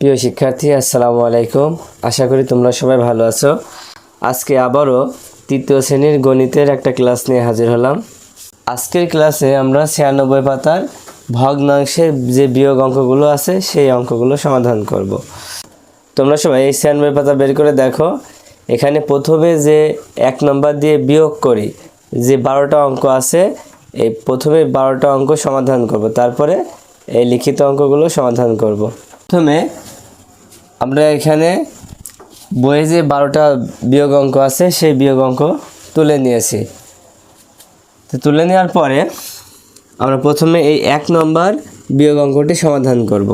প্রিয় শিক্ষার্থী, আসসালামু আলাইকুম। আশা করি তোমরা সবাই ভালো আছো। আজকে আবারও তৃতীয় শ্রেণির গণিতের একটা ক্লাস নিয়ে হাজির হলাম। আজকের ক্লাসে আমরা ছিয়ানব্বই পাতার ভগ্নাংশের যে বিয়োগ অঙ্কগুলো আছে, সেই অঙ্কগুলো সমাধান করব। তোমরা সবাই এই ছিয়ানব্বই পাতা বের করে দেখো। এখানে প্রথমে যে এক নম্বর দিয়ে বিয়োগ করি, যে বারোটা অঙ্ক আছে, এই প্রথমে বারোটা অঙ্ক সমাধান করব। তারপরে এই লিখিত অঙ্কগুলো সমাধান করব। প্রথমে আমরা এখানে বইয়ে যে বারোটা বিয়োগ অঙ্ক আছে, সেই বিয়োগ অঙ্ক তুলে নিয়েছি। তো তুলে নেওয়ার পরে আমরা প্রথমে এই এক নম্বর বিয়োগ অঙ্কটি সমাধান করব।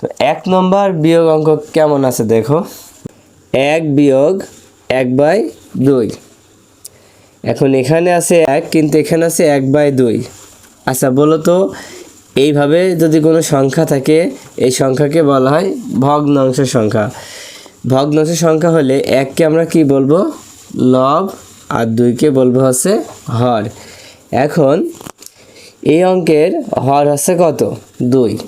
তো এক নম্বর বিয়োগ অঙ্ক কেমন আছে দেখো? এক বিয়োগ এক বাই দুই। এখন এখানে আছে এক, কিন্তু এখানে আছে এক বাই দুই। আচ্ছা বলো তো এইভাবে যদি কোনো সংখ্যা থাকে, এই সংখ্যাকে বলা হয় ভগ্নাংশ সংখ্যা। ভগ্নাংশ সংখ্যা হলে এককে আমরা কি বলব? লব, আর দুইকে বলব হচ্ছে হর। এখন এই অঙ্কের হর হচ্ছে কত? দুই।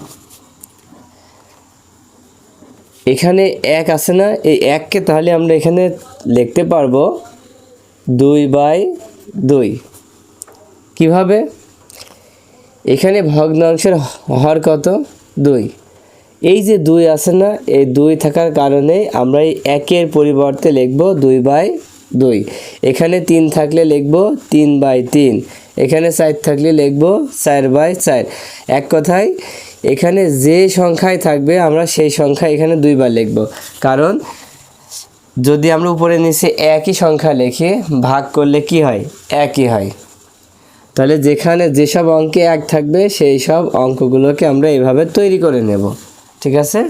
এখানে এক আছে না? এই এককে তাহলে আমরা এখানে লিখতে পারব দুই বাই দুই। কীভাবে? এখানে ভগ্নাংশের হর কত? দুই। এই যে দুই আছে না, এই দুই থাকার কারণে আমরা এই একের পরিবর্তে লিখব দুই বাই দুই। এখানে তিন থাকলে লিখব তিন বাই তিন। এখানে চার থাকলে লিখব চার বাই চার। এক কথায়, এখানে যে সংখ্যায় থাকবে, আমরা সেই সংখ্যা এখানে দুইবার লিখব। কারণ, যদি আমরা উপরে নিচে একই সংখ্যা লিখে ভাগ করলে কি হয়? একই হয়। তাহলে যেখানে যেসব অঙ্কে এক থাকবে, সেই সব অঙ্কগুলোকে আমরা এভাবে তৈরি করে নেব। ঠিক আছে?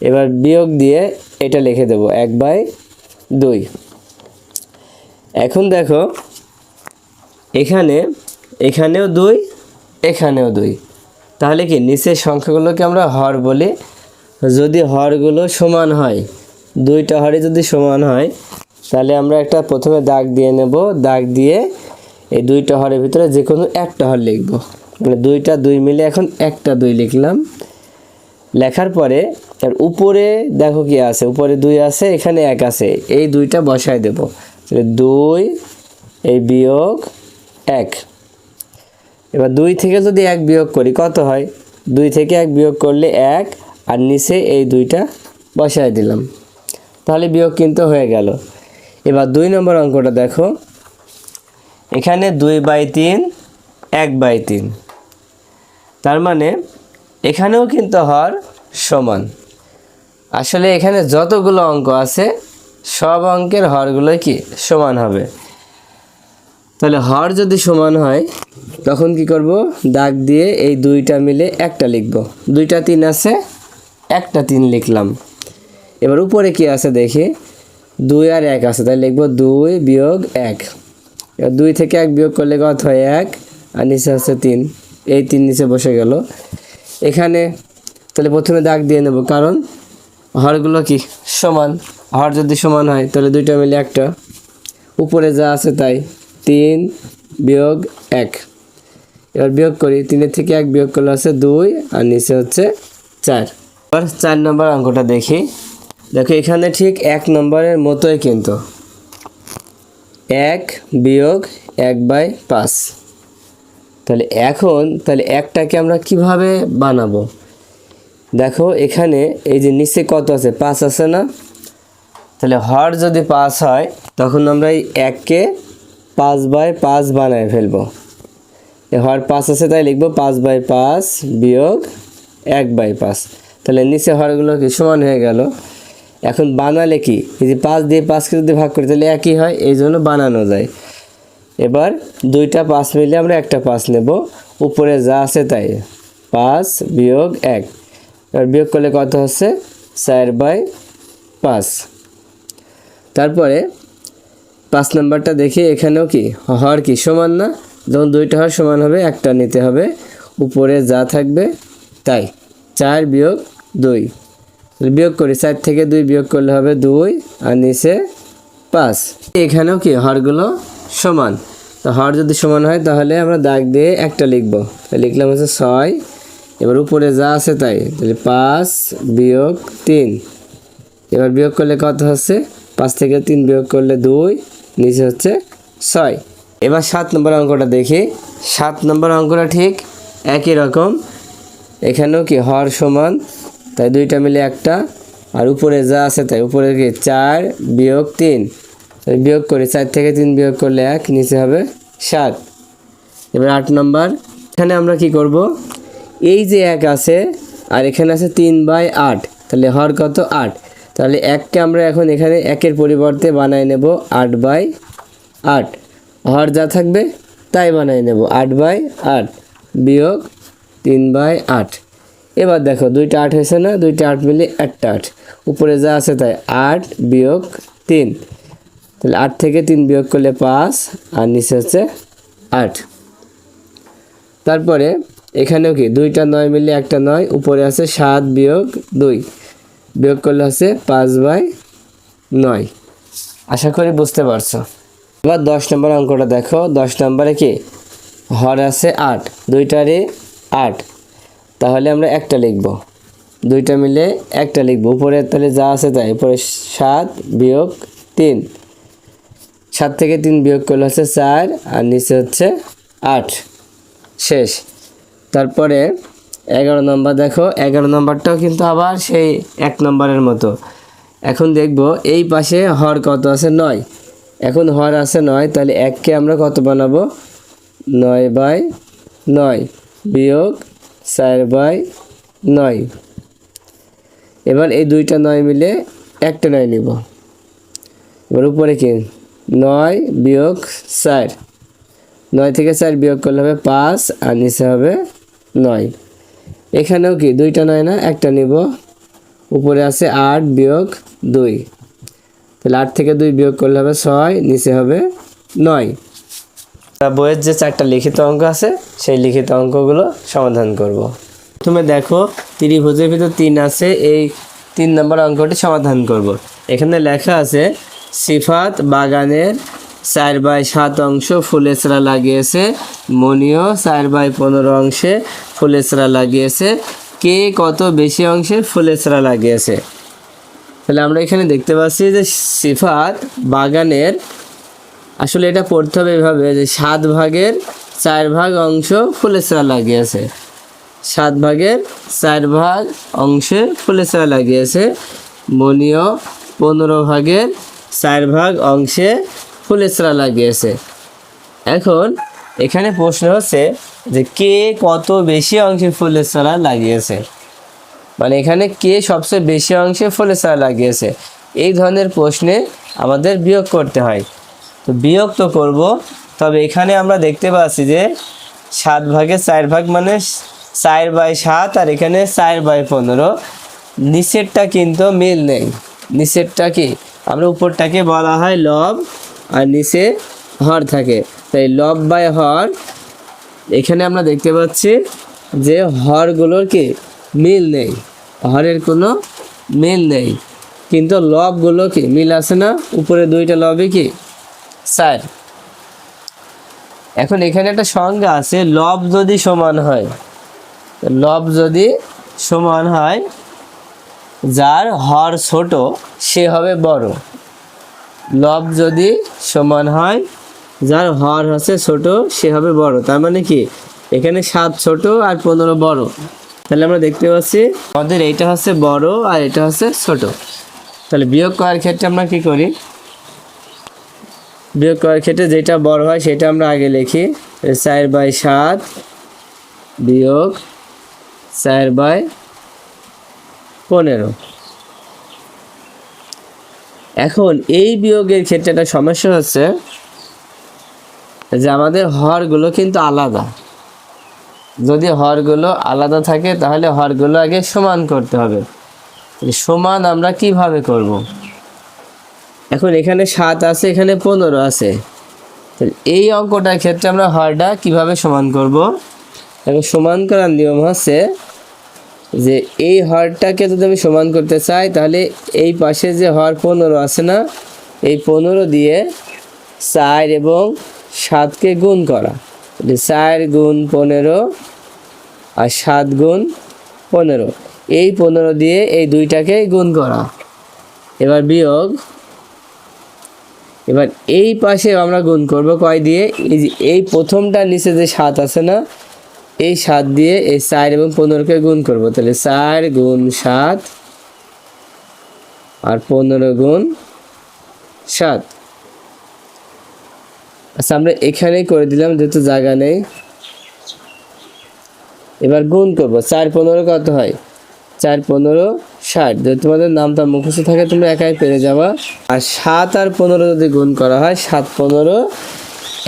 এবার বিয়োগ দিয়ে এটা লিখে দেব, এক বাই দুই। এখন দেখো, এখানে, এখানেও দুই এখানেও দুই। তাহলে কি নিচের সংখ্যাগুলোকে আমরা হর বলি? যদি হরগুলো সমান হয়, দুইটা হরে যদি সমান হয়, তাহলে আমরা একটা প্রথমে দাগ দিয়ে নেব, দাগ দিয়ে এই দুইটা হরের ভিতরে যে কোনো একটা হর লিখব। মানে দুইটা, দুই মিলে এখন একটা দুই লিখলাম। লেখার পরে এর উপরে দেখো কি আছে, উপরে দুই আছে, এখানে এক আছে, এই দুইটা বসায় দেব। দুই, এই বিয়োগ এক। এবার দুই থেকে যদি এক বিয়োগ করি, কত হয়? দুই থেকে এক বিয়োগ করলে এক, আর নিচে এই দুইটা বসায় দিলাম। তাহলে বিয়োগ কিন্তু হয়ে গেল। এবার দুই নম্বর অঙ্কটা দেখো। এখানে দুই বাই তিন, এক বাই তিন। তার মানে এখানেও কিন্তু হর সমান। আসলে এখানে যতগুলো অঙ্ক আছে, সব অঙ্কের হরগুলোই কি সমান হবে। তাহলে হর যদি সমান হয়, তখন কি করব? দাগ দিয়ে এই দুইটা মিলে একটা লিখব। দুইটা তিন আছে, একটা তিন লিখলাম। এবার উপরে কি আছে দেখি? দুই আর এক আছে, তাহলে লিখব দুই বিয়োগ এক। দুই থেকে এক বিয়োগ করলে কত হয়? এক। আর নিচে আছে তিন। এই তিন নিচে বসে গেল। এখানে তাহলে প্রথমে দাগ দিয়ে নেব, কারণ হরগুলো কি? সমান। হর যদি সমান হয়, তাহলে দুইটা মিলে একটা। উপরে যা আছে তাই। তিন বিয়োগ এক। এবার বিয়োগ করি। তিনের থেকে এক বিয়োগ করলে আছে দুই, আর নিচে হচ্ছে চার। এবার চার নম্বর অঙ্কটা দেখি। দেখো, এখানে ঠিক এক নম্বরের মতোই কিন্তু। এক বিয়োগ এক বাই পাঁচ। তাহলে এখন, তাহলে একটাকে আমরা কীভাবে বানাবো? দেখো, এখানে এই যে নিচে কত আছে? পাঁচ আছে না? তাহলে হর যদি পাঁচ হয়, তখন আমরা এই এককে পাঁচ বাই পাঁচ বানায় ফেলব। হর পাঁচ আছে, তাই লিখব পাঁচ বাই পাঁচ বিয়োগ এক বাই পাঁচ। তাহলে নিচে হরগুলো কি সমান হয়ে গেল? এখন বানালে কি? যদি পাঁচ দিয়ে পাঁচকে যদি ভাগ করি, তাহলে একই হয়, এই জন্য বানানো যায়। এবার দুইটা পাঁচ মিলে আমরা একটা পাঁচ নেব। উপরে যা আছে তাই। পাঁচ বিয়োগ এক। এবার বিয়োগ করলে কত হচ্ছে? চার বাই পাঁচ। তারপরে পাঁচ নাম্বারটা দেখি, এখানেও কি? হর কি? সমান না? যখন দুইটা হর সমান হবে, একটা নিতে হবে। উপরে যা থাকবে তাই। চার বিয়োগ দুই। বিয়োগ করি, চার থেকে দুই বিয়োগ করলে হবে দুই আর নিচে পাঁচ। এখানেও কি হরগুলো সমান? তো হর যদি সমান হয়, তাহলে আমরা দাগ দিয়ে একটা লিখব। লিখলাম হচ্ছে ছয়, এবার উপরে যা আছে তাই। তাহলে পাঁচ বিয়োগ তিন। এবার বিয়োগ করলে কত হচ্ছে? পাঁচ থেকে তিন বিয়োগ করলে দুই, নিচে হচ্ছে ছয়। এবার সাত নম্বর অঙ্কটা দেখি। সাত নম্বর অঙ্কটা ঠিক একই রকম। এখানেও কি হর সমান তাই দুইটা মিলে একটা। আর উপরে যা আছে তাই, উপরে কি? চার বিয়োগ তিন। বিয়োগ করি, চার থেকে তিন বিয়োগ করলে এক, নিচে হবে সাত। এবার আট নম্বর। এখানে আমরা কি করব? এই যে এক আছে, আর এখানে আছে তিন বাই আট, তাহলে হর কত? আট। তাহলে এককে আমরা এখন এখানে একের পরিবর্তে বানাই নেব আট বাই আট। হর যা থাকবে তাই বানাই নেব, আট বাই আট বিয়োগ তিন বাই আট। এবার দেখো, দুইটা আট হয়েছে না? দুইটা আট মিলে একটা আট। উপরে যা আছে তাই আট বিয়োগ তিন। তাহলে আট থেকে তিন বিয়োগ করলে পাঁচ, আর নিচে হচ্ছে আট। তারপরে এখানেও কি? দুইটা নয় মিলে একটা নয়, উপরে আছে সাত বিয়োগ দুই। বিয়োগ করলে হচ্ছে পাঁচ বাই নয়। আশা করি বুঝতে পারছ। এবার দশ নম্বর অঙ্কটা দেখো। দশ নম্বরে কি? হর আছে আট। দুইটারে আট। তাহলে আমরা একটা লিখব। দুইটা মিলে একটা লিখব। উপরে তাহলে যা আছে তাই। উপরে সাত বিয়োগ তিন। সাত থেকে তিন বিয়োগ করলে হচ্ছে চার, আর নিচে হচ্ছে আট। শেষ। তারপরে এগারো নম্বর দেখো। এগারো নম্বরটাও কিন্তু আবার সেই এক নম্বরের মতো। এখন দেখব এই পাশে হর কত আছে? নয়। এখন হর আছে নয়, তাহলে এককে আমরা কত বানাবো? নয় বাই নয় বিয়োগ চার বাই নয়। এবার এই দুইটা নয় মিলে একটা নয় নিব। এবার উপরে কি? নয় বিয়োগ চার। নয় থেকে চার বিয়োগ করলে হবে পাঁচ, আর নিচে হবে নয়। এখানেও কি? দুইটা নয় না, একটা নিব। উপরে আছে আট বিয়োগ দুই। তাহলে আট থেকে দুই বিয়োগ করলে হবে ছয়, নিচে হবে নয়। বইয়ের যে চারটা লিখিত অঙ্ক আছে, সেই লিখিত অঙ্কগুলো সমাধান করব। প্রথমে দেখো, ত্রিভুজের ভিতর তিন আছে, এই তিন নম্বর অঙ্কটি সমাধান করব। এখানে লেখা আছে, সিফাত বাগানের চার বাই সাত অংশ ফুলের চারা লাগিয়েছে মনিও চার বাই পনেরো অংশে ফুলের চারা লাগিয়েছে, কে কত বেশি অংশে ফুলের চারা লাগিয়েছে তাহলে আমরা এখানে দেখতে পাচ্ছি যে সিফাত বাগানের আসলে এটা পড়তে হবে এভাবে যে সাত ভাগের চার ভাগ অংশ ফুলের চারা লাগিয়েছে। সাত ভাগের চার ভাগ অংশে ফুলের চারা লাগিয়েছে। মনীয় পনেরো ভাগের চার ভাগ অংশে ফুলের চারা লাগিয়েছে। এখন এখানে প্রশ্ন হচ্ছে যে কে কত বেশি অংশে ফুলের চারা লাগিয়েছে? মানে এখানে কে সবচেয়ে বেশি অংশে ফুলের চারা লাগিয়েছে? এই ধরনের প্রশ্নে আমাদের বিয়োগ করতে হয়। তো বিয়োগ তো করব। তবে এখানে আমরা দেখতে পাচ্ছি যে সাত ভাগে চার ভাগ মানে চার বাই সাত আর এখানে চার বাই পনেরো। নিচেরটা কিন্তু মিল নেই। নিচেরটা কি? আমরা উপরটাকে বলা হয় লব আর নিচে হর থাকে। তাই লব বাই হর, এখানে আমরা দেখতে পাচ্ছি যে হরগুলোর কি? মিল নেই। হরের কোনো মিল নেই। কিন্তু লবগুলো কি? মিল আছে না? উপরে দুইটা লবে কি? স্যার। এখন এখানে একটা সংজ্ঞা আছে, লব যদি সমান হয়। লব যদি সমান হয়, যার হর ছোট, সে হবে বড়। লব যদি সমান হয়, যার হর হচ্ছে ছোট, সে হবে বড়। তার মানে কি? এখানে সাত ছোট আর পনেরো বড়। তাহলে আমরা দেখতে পাচ্ছি, আমাদের এইটা হচ্ছে বড় আর এটা হচ্ছে ছোট। তাহলে বিয়োগ করার ক্ষেত্রে আমরা কি করি? বিয়োগ করার ক্ষেত্রে যেটা বড় হয় সেটা আমরা আগে লিখি। চার বাই সাত বিয়োগ চার বাই পনেরো। এখন এই বিয়োগের ক্ষেত্রে একটা সমস্যা হচ্ছে যে আমাদের হরগুলো কিন্তু আলাদা। যদি হরগুলো আলাদা থাকে তাহলে হরগুলো আগে সমান করতে হবে। সমান আমরা কীভাবে করব। এখন এখানে সাত আছে, এখানে পনেরো আছে। এই অঙ্কটার ক্ষেত্রে আমরা হরটা কীভাবে সমান করব? এখন সমান করার নিয়ম হচ্ছে যে এই হরটাকে যদি আমি সমান করতে চাই, তাহলে এই পাশে যে হর পনেরো আছে না, এই পনেরো দিয়ে চার এবং সাতকে গুণ করা। চার গুণ পনেরো আর সাত গুণ পনেরো। এই পনেরো দিয়ে এই দুইটাকে গুণ করা। এবার বিয়োগ এবার এই পাশে আমরা গুণ করব কয় দিয়ে? এই যে, এই প্রথমটার নিচে যে সাত আছে না, এই সাত দিয়ে এই চার এবং পনেরোকে গুণ করব। তাহলে চার গুণ সাত আর পনেরো গুণ সাত। আচ্ছা আমরা এখানেই করে দিলাম, যেহেতু জায়গা নেই। এবার গুণ করব, চার পনেরো কত হয়? চার পনেরো ষাট। যদি তোমাদের নামটা মুখস্থ থাকে, তোমরা একাই পেরে যাবা। আর সাত আর পনেরো যদি গুণ করা হয়, সাত, পনেরো,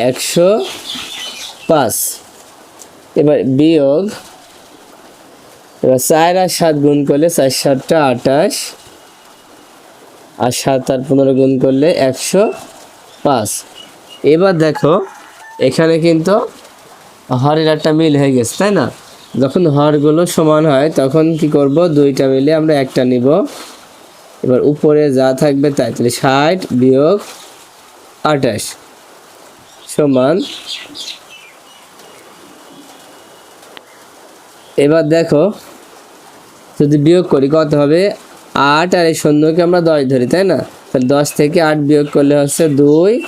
একশো পাঁচ। এবার বিয়োগ। এবার চার আর সাত গুণ করলে চার, সাতটা আঠাশ। আর সাত আর পনেরো গুণ করলে একশো পাঁচ। এবার দেখো, এখানে কিন্তু হরের একটা মিল হয়ে গেছে, তাই না? যখন হরগুলো সমান হয়, তখন কি করব? দুইটা মিলে আমরা একটা নিব। এবার উপরে যা থাকবে তাই, তাহলে ষাট বিয়োগ আঠাশ সমান। এবার দেখো, যদি বিয়োগ করি, কত হবে? আট আর এই শূন্যকে আমরা দশ ধরি, তাই না? তাহলে দশ থেকে আট বিয়োগ করলে হচ্ছে দুই।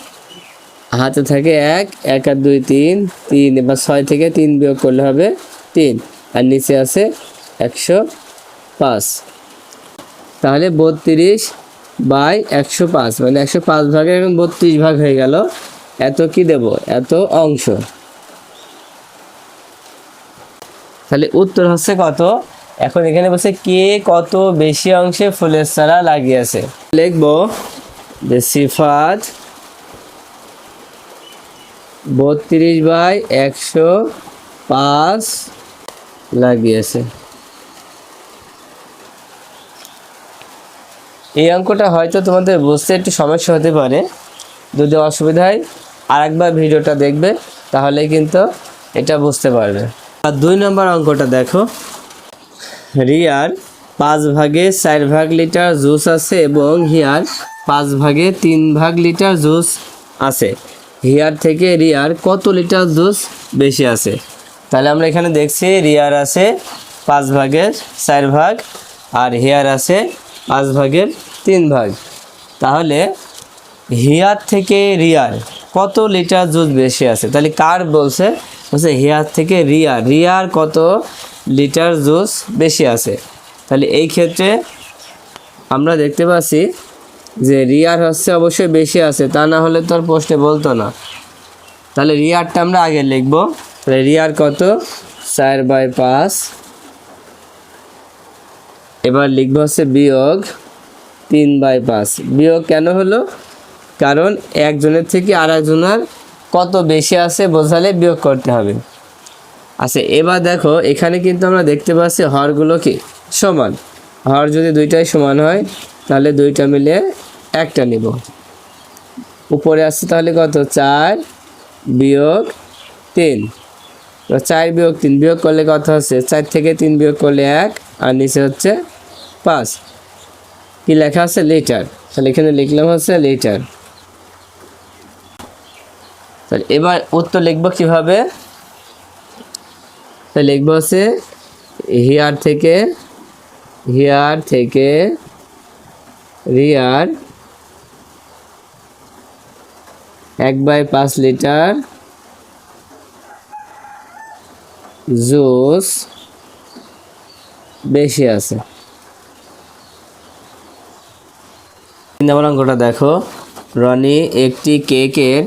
হাতে থাকে এক এক আর দুই তিন তিন। এবার ছয় থেকে তিন বিয়োগ করলে হবে তিন। আর নিচে আছে একশো পাঁচ। তাহলে বত্রিশ বাই একশো পাঁচ। মানে একশো পাঁচ ভাগের এখন বত্রিশ ভাগ হয়ে গেল। এত কি দেব? এত অংশ। তাহলে উত্তর হচ্ছে কত? এখন এখানে বসে কে কত বেশি অংশে ফুলের চারা লাগিয়েছে লিখব যে সিফাত বত্রিশ বাই একশো পাঁচ লাগিয়েছে। এই অঙ্কটা হয়তো তোমাদের বুঝতে একটু সমস্যা হতে পারে। যদি অসুবিধা হয়, আরেকবার ভিডিওটা দেখবে তাহলে কিন্তু এটা বুঝতে পারবে। আর দুই নম্বর অঙ্কটা দেখো। রিয়ার পাঁচ ভাগে চার ভাগ লিটার জুস আছে এবং হিয়ার পাঁচ ভাগে তিন ভাগ লিটার জুস আছে। হিয়ার থেকে রিয়ার কত লিটার জুস বেশি আছে? তাহলে আমরা এখানে দেখছি রিয়ার আছে পাঁচ ভাগের চার ভাগ আর হেয়ার আছে পাঁচ ভাগের তিন ভাগ। তাহলে হিয়ার থেকে রিয়ার কত লিটার জুস বেশি আছে? তাহলে কার বলছে? বলছে হিয়ার থেকে রিয়ার। রিয়ার কত লিটার জুস বেশি আছে? তাহলে এই ক্ষেত্রে আমরা দেখতে পাচ্ছি যে রিয়ার হচ্ছে অবশ্যই বেশি আছে, তা না হলে তো আর প্রশ্নে বলতো না। তাহলে রিয়ারটা আমরা আগে লিখব। রিয়ার কত? চার বাই পাঁচ। এবার লিখব হচ্ছে বিয়োগ তিন বাই পাঁচ। বিয়োগ কেন হলো? কারণ একজনের থেকে আর একজনের কত বেশি আছে বোঝালে বিয়োগ করতে হবে। আচ্ছা এবার দেখো, এখানে কিন্তু আমরা দেখতে পাচ্ছি হরগুলো কি? সমান। হর যদি দুইটাই সমান হয়, তাহলে দুইটা মিলে একটা নিব। উপরে আসছে তাহলে কত? চার বিয়োগ তিন। চার বিয়োগ তিন, বিয়োগ করলে কত হচ্ছে? চার থেকে তিন বিয়োগ করলে এক, আর নিচে হচ্ছে পাঁচ। কি লেখা আছে? লিটার তাহলে এখানে লিখলাম হচ্ছে লিটার তাহলে এবার উত্তর লিখব কীভাবে? তাহলে লিখব হচ্ছে হিয়ার থেকে হিয়ার থেকে রিয়ার এক বাই পাঁচ লিটার জুস বেশি আছে। নম্বর অঙ্কটা দেখো। রনি একটি কেকের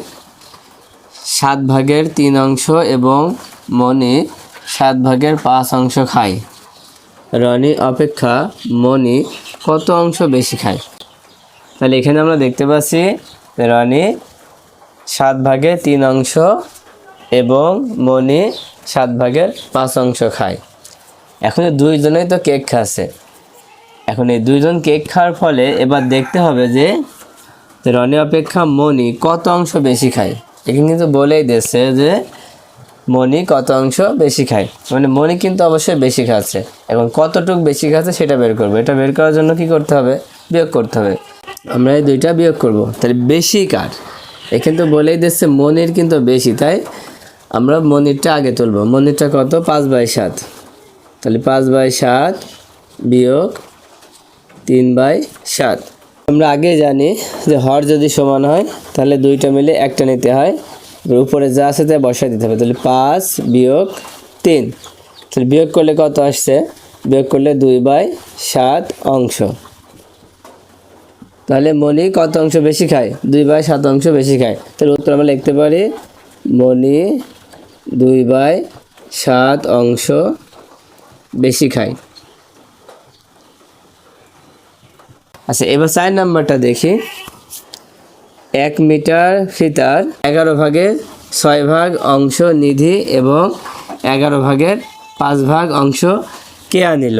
সাত ভাগের তিন অংশ এবং মনি সাত ভাগের পাঁচ অংশ খায়। রনি অপেক্ষা মনি কত অংশ বেশি খায়? তাহলে এখানে আমরা দেখতে পাচ্ছি রনি সাত ভাগে তিন অংশ এবং মনি সাত ভাগের পাঁচ অংশ খায়। এখন দুইজনেই তো কেক খাচ্ছে। এখন এই দুইজন কেক খাওয়ার ফলে এবার দেখতে হবে যে রনি অপেক্ষা মনি কত অংশ বেশি খায়। এখানে কিন্তু বলেই দিচ্ছে যে মনি কত অংশ বেশি খায়। মানে মনি কিন্তু অবশ্যই বেশি খাচ্ছে। এখন কতটুক বেশি খাচ্ছে সেটা বের করব। এটা বের করার জন্য কি করতে হবে? বিয়োগ করতে হবে। আমরা এই দুইটা বিয়োগ করব। তাহলে বেশি কার? এখানে তো বলেই দিচ্ছে মনির কিন্তু বেশি, তাই আমরা মনিরটা আগে তুলবো। মনিরটা কত? পাঁচ বাই সাত। তাহলে পাঁচ বাই সাত বিয়োগ তিন বাই সাত। আমরা আগে জানি যে হর যদি সমান হয়, তাহলে দুইটা মিলে একটা নিতে হয়। উপরে যা আছে তাই বসায় দিতে হবে। তাহলে পাঁচ বিয়োগ তিন। তাহলে বিয়োগ করলে কত আসছে? বিয়োগ করলে দুই বাই সাত অংশ। তাহলে মণি কত অংশ বেশি খায়? দুই বাই সাত অংশ বেশি খায়। তাহলে উত্তর আমরা লিখতে পারি মণি দুই বাই সাত অংশ বেশি খায় আচ্ছা এবার চার নাম্বারটা দেখি। এক মিটার ফিতার এগারো ভাগের ছয় ভাগ অংশ নিধি এবং এগারো ভাগের পাঁচ ভাগ অংশ কে আনিল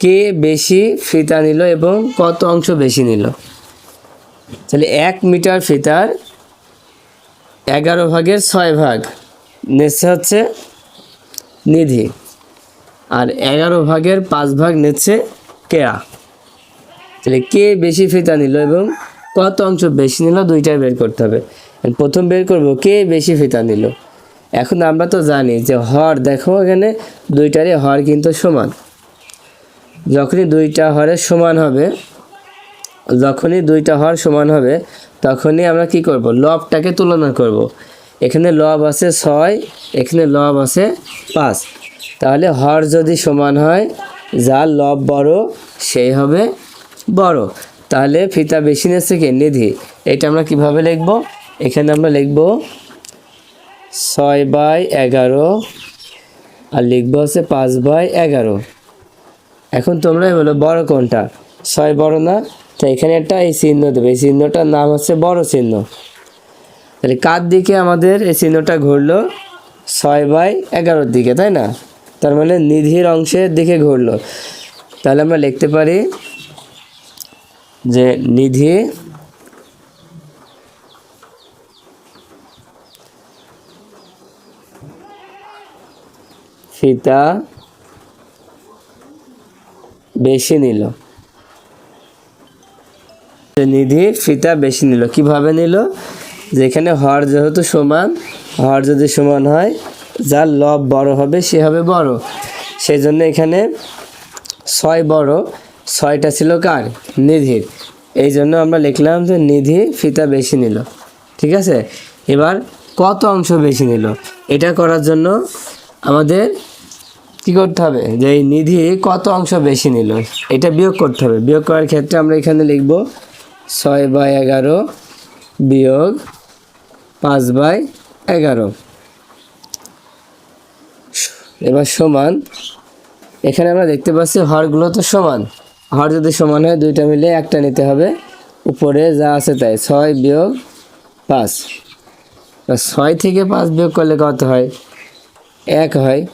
কে বেশি ফিতা নিল এবং কত অংশ বেশি নিল? তাহলে এক মিটার ফিতার এগারো ভাগের ছয় ভাগ। নিচ্ছে হচ্ছে নিধি। আর এগারো ভাগের পাঁচ ভাগ নিচ্ছে কেয়া। তাহলে কে বেশি ফিতা নিল এবং কত অংশ বেশি নিল দুইটাই বের করতে হবে। প্রথম বের করব, কে বেশি ফিতা নিল? এখন আমরা তো জানি যে হর, দেখো এখানে দুইটারই হর কিন্তু সমান। যখনই দুইটা হরের সমান হবে, যখনই দুইটা হর সমান হবে তখনই আমরা কি করব? লবটাকে তুলনা করব। এখানে লব আছে ছয়, এখানে লব আছে পাঁচ। তাহলে হর যদি সমান হয়, যার লব বড়, সেই হবে বড়। তাহলে ফিতা বেশি নিচ্ছে কি? নিধি। এটা আমরা কীভাবে লিখব? এখানে আমরা লিখব ছয় বাই এগারো, আর লিখব হচ্ছে পাঁচ বাই এগারো। এখন তোমরাই বলো বড় কোনটা? ছয় বড় না? তো এখানে একটা এই চিহ্ন দেবে। এই চিহ্নটার নাম হচ্ছে বড় চিহ্ন। তাহলে কার দিকে আমাদের এই চিহ্নটা ঘুরলো? ছয় বাই এগারোর দিকে, তাই না? তার মানে নিধির অংশের দিকে ঘুরলো। তাহলে আমরা লিখতে পারি যে নিধি ফিতা বেশি নিল। নিধি ফিতা বেশি নিল। কীভাবে নিল? যেখানে হর যেহেতু সমান, হর যদি সমান হয়, যার লব বড় হবে সে হবে বড়। সেই জন্য এখানে ছয় বড়, ছয়টা ছিল কার? নিধির। এই জন্য আমরা লিখলাম যে নিধি ফিতা বেশি নিল। ঠিক আছে? এবার কত অংশ বেশি নিল? এটা করার জন্য আমাদের কি করতে হবে? যে এই নিধি কত অংশ বেশি নিল? এটা বিয়োগ করতে হবে। বিয়োগ করার ক্ষেত্রে আমরা এখানে লিখব ছয় বাই এগারো বিয়োগ পাঁচ বাই এগারো। এবার সমান। এখানে আমরা দেখতে পাচ্ছি হরগুলো তো সমান। হর যদি সমান হয়, দুইটা মিলে একটা নিতে হবে। উপরে যা আছে তাই, ছয় বিয়োগ পাঁচ। ছয় থেকে পাঁচ বিয়োগ করলে কত হয়? এক হয়।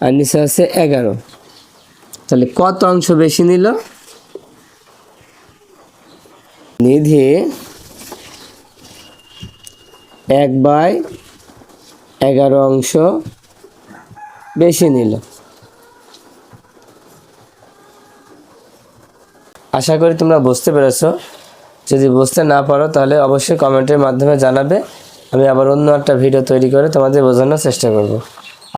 আর নিচে আছে এগারো। তাহলে কত অংশ বেশি নিল? নিধি এক বাই এগারো অংশ বেশি নিল। আশা করি তোমরা বুঝতে পেরেছ। যদি বুঝতে না পারো তাহলে অবশ্যই কমেন্টের মাধ্যমে জানাবে। আমি আবার অন্য একটা ভিডিও তৈরি করে তোমাদের বোঝানোর চেষ্টা করব।